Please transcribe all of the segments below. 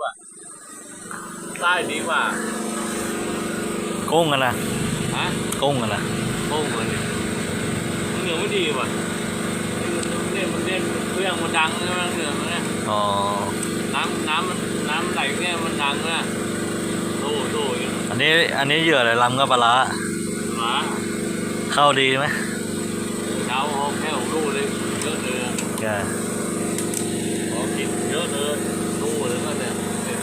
กว่าใต้ดีกว่ากุ้งกันนะฮะกุ้งกันนะโอ้โหเนี่ยมันเหนือไม่ดีว่ะเนี่ยมันเนี่ยเครื่องมันดังนะมันเหนือมันเนี่ยอ๋อน้ำน้ำมันน้ำไหลเนี่ยมันดังนะโต้โต้อย่างเงี้ยอันนี้อันนี้เหยื่ออะไรลำกับปลาร้าหมาเข้าดีไหมเช้าหอแค่ของลูกเลยเยอะเลยแกขอกินเยอะเลยลูกเลยก็เนี่ยเนี่ย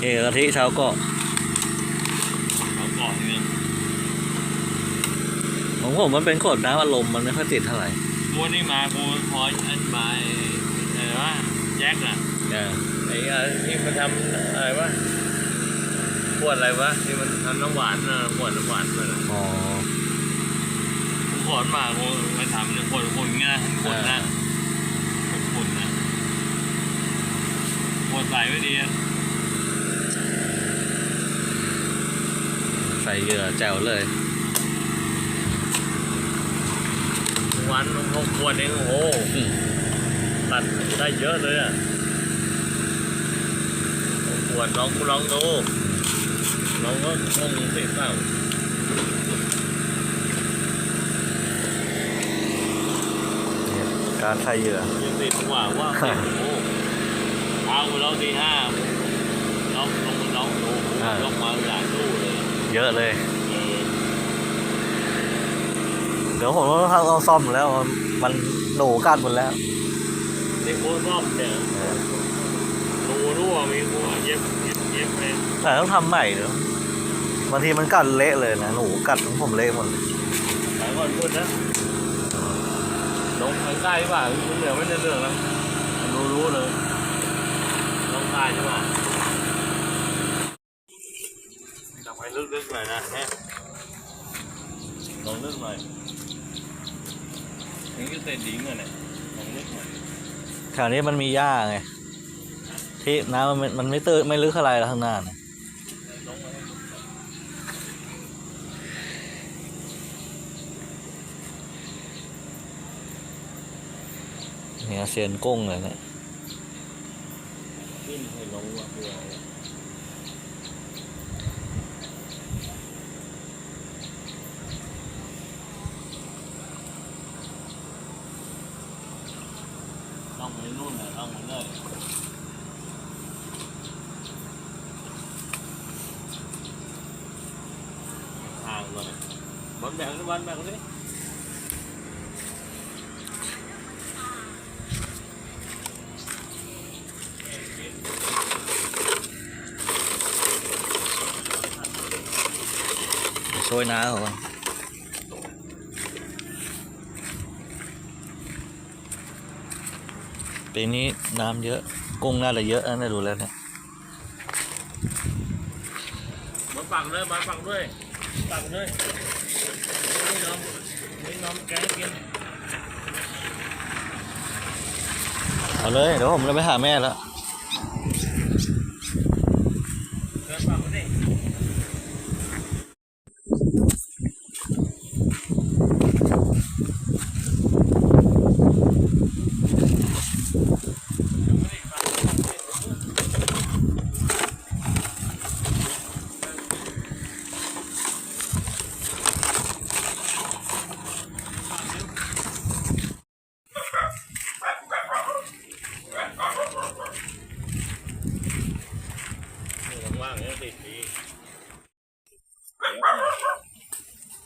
เอกะทิเช้าก็เอาก่อนเนี่ยของผมมันเป็นขวดน้ำอารมณ์มันไม่ค่อยติดเท่าไหร่ตัวนี้มากูพออันมาอะไรวะแจ็คอะแกไอ้อะไรที่มันทำอะไรวะขวดอะไรวะที่มันทำน้ำหวานนะขวดน้ำหวานมันอะอ๋อกูขอนมากูไปทำเนี่ยขวดคนเงี้ยขวดนะขวดคนนะขวดใส่ไม่ดีอะ ใส่เหยื่อแจ๋วเลยวันหกขวดเองโอ้โหอืมตัดได้เยอะเลยอะหกขวดลองลองดูลองก็คงเสร็จเปล่าเนี่ยการใส่เหยื่อยังติดกว่าว่าโอ้โหเอาเราตีห้าล็อกลงล็อกดูล็อกมาหลายตู้เลย เยอะเลยเออเดี๋ยวผมต้องต้องซ่อมแล้วมันมันหนูกัดหมดแล้วนี่โค้ชซ่อมเนี่ยรูรั่วมีกูเย็บเย็บเย็บไปแต่ต้องทำใหม่เดี๋ยวบางทีมันกัดเละเลยนะหนูกัดของผมเละหมดเลยหลายคนพูดนะลงทางใต้ดีกว่าเหนือไม่ได้เรื่องแล้วรู้รู้เลยลงใต้ใช่ป่ะจับไปลึกๆ หน่อยนะฮะลงลึกหน่อยนี่ก็เตะดิ้งอะเนี่ยลงลึกหน่อยแถวนี้มันมีหญ้าไง ที่น้ำมันไม่มันไม่ตื้นไม่ลึกอะไรแล้วข้างหน้าเนี่ยลงมาให้เนี่ยเซียนกุ้งเลยเนี่ย ขึ้นให้ลงว่าเพื่ออะไรต้องไปนู่นน่ะต้องไปเลยห่างก่อนนะบอลแบ่งบอลแบ่งเลย ช่วยน้าเขาก่อน ปีนี้น้ำเยอะ กุ้งน่าจะเยอะนะดูแล้วเนี่ยบอลฝั่งด้วยบอลฝั่งด้วยฝั่งด้วยนี่น้องนี่น้องแกงกินเอาเลยเดี๋ยวผมจะไปหาแม่แล้ว เดินฝั่งนี้ ว่างๆเนี่ยติดดี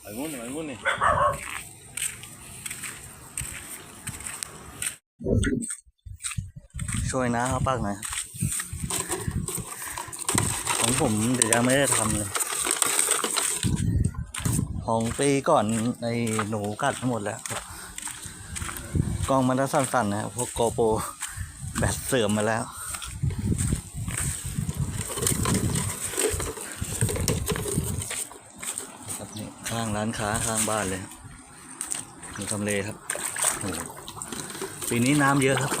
ไป งุ้นไปงุ้นนี่ช่วยน้าเขาปักหน่อยของผมเดี๋ยวยังไม่ได้ทำเลย ของปีก่อนในหนูกัดทั้งหมดแล้ว กล้องมันจะสั่นๆนะพวกโกโปรแบตเสื่อมมาแล้ว ครับนี่ ข้างร้านค้าข้างบ้านเลยมีทำเลครับโอ้ปีนี้น้ำเยอะครับ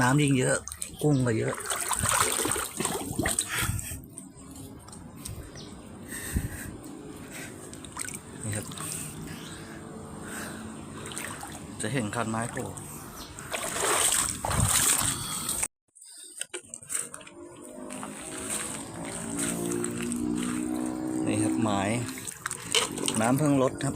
น้ำยิ่งเยอะ กุ้งก็เยอะนี่ครับ จะเห็นคันไม้โผล่นี่ครับหมาย น้ำเพิ่งลดครับ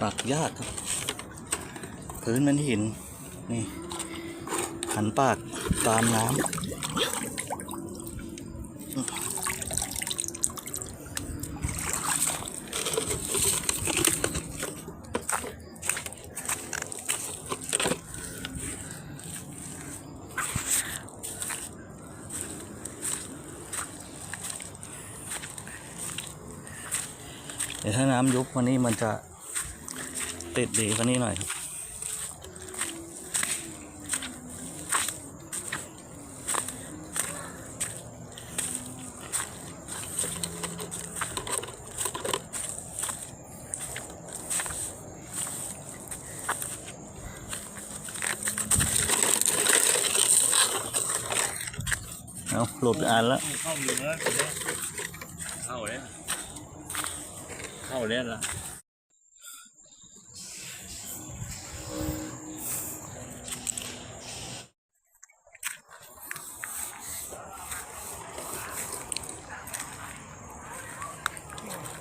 ปักยากครับ พื้นมันหิน นี่ หันปากตามน้ำเดี๋ยวถ้าน้ำยุบวันนี้มันจะติดดีกว่านี้หน่อยครับ หลุดอ่านแล้วเข้าอยู่แล้วเข้าแล้วเข้าแล้วละ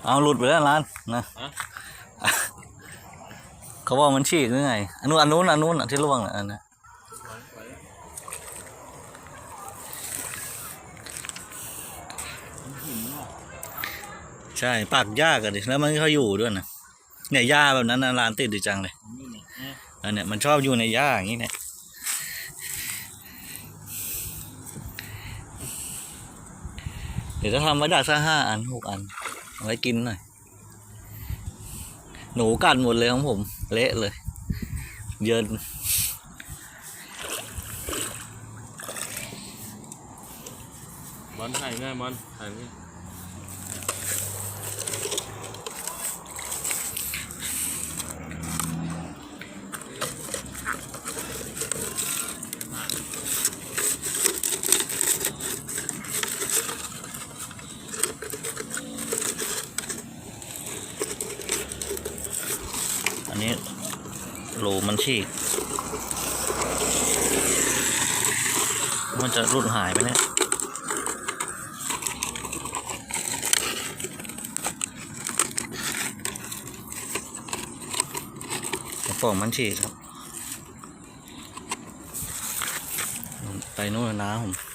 เอาหลุดไปแล้วร้านนะฮะเขาว่ามันฉีกหรือไงอันนู้นอันนู้นอันนู้นอะที่ร่วงอะอันนั้น ใช่ปากยากอะดิแล้วมันก็อยู่ด้วยนะเนี่ยหญ้าแบบนั้นนะร้านติดดีจังเลยอันเนี้ยมันชอบอยู่ในหญ้าอย่างนี้เนี่ยเดี๋ยวจะทำไว้ดักสักห้าอันหกอันเอาไว้กินหน่อย หนูกัดหมดเลยของผม เละเลย เยินมันถ่ายง่ายมันถ่ายง่าย อันนี้ ฉีกมันจะรุดหายไปเนี่ยกระป๋องมันฉีกครับ ไปโน่นแล้วนะผม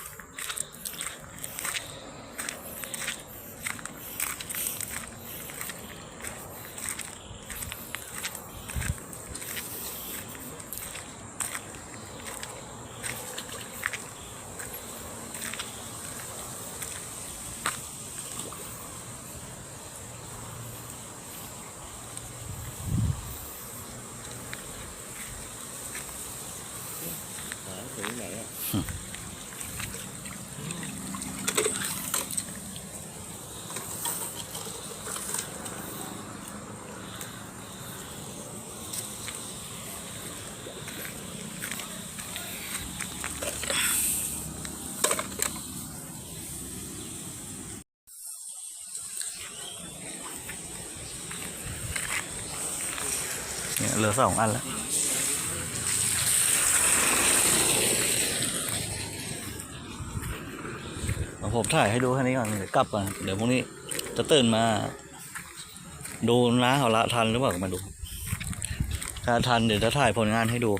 สองอันแล้วผมถ่ายให้ดูแค่นี้ก่อนเดี๋ยวกลับก่อนเดี๋ยวพรุ่งนี้จะตื่นมา ดูน้าเขาละทันหรือเปล่ามาดู ถ้าทันเดี๋ยวจะถ่ายผลงานให้ดู